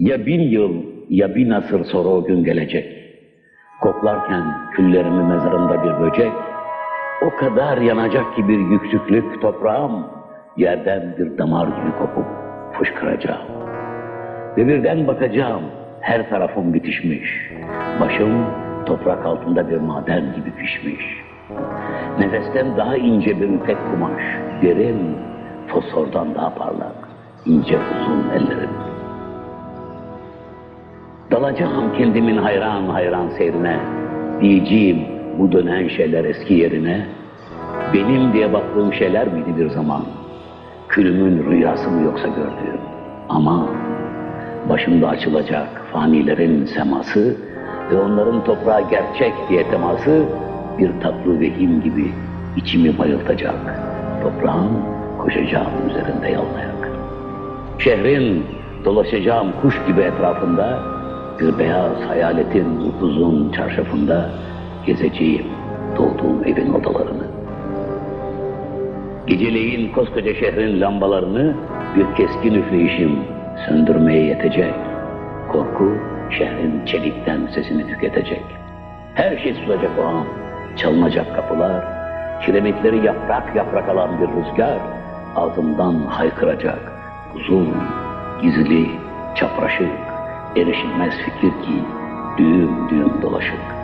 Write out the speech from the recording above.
Ya bin yıl ya bin asır sonra o gün gelecek. Koklarken küllerimi mezarımda bir böcek, o kadar yanacak ki bir yüksüklük toprağım, yerden bir damar gibi kopup fışkıracağım. Ve birden bakacağım, her tarafım bitişmiş. Başım toprak altında bir maden gibi pişmiş. Nefesten daha ince bir ipek kumaş, derin, fosfordan daha parlak, ince uzun ellerim. Dalacağım kendimin hayran hayran seyrine, diyeceğim bu dönen şeyler eski yerine, benim diye baktığım şeyler miydi bir zaman? Külümün rüyası mı yoksa gördüğüm? Ama başımda açılacak fanilerin seması ve onların toprağa gerçek diye teması bir tatlı vehim gibi içimi bayıltacak. Toprağın koşacağım üzerinde yalnayak. Şehrin dolaşacağım kuş gibi etrafında bir beyaz hayaletin uzun çarşafında gezeceğim doğduğum evin odalarını. Geceleyin koskoca şehrin lambalarını bir keskin üfleyişim söndürmeye yetecek. Korku şehrin çelikten sesini tüketecek. Her şey susacak o an. Çalınacak kapılar, kiremitleri yaprak yaprak alan bir rüzgar ağzımdan haykıracak. Uzun, gizli, çapraşık, erişilmez fikir ki düğüm düğüm dolaşık.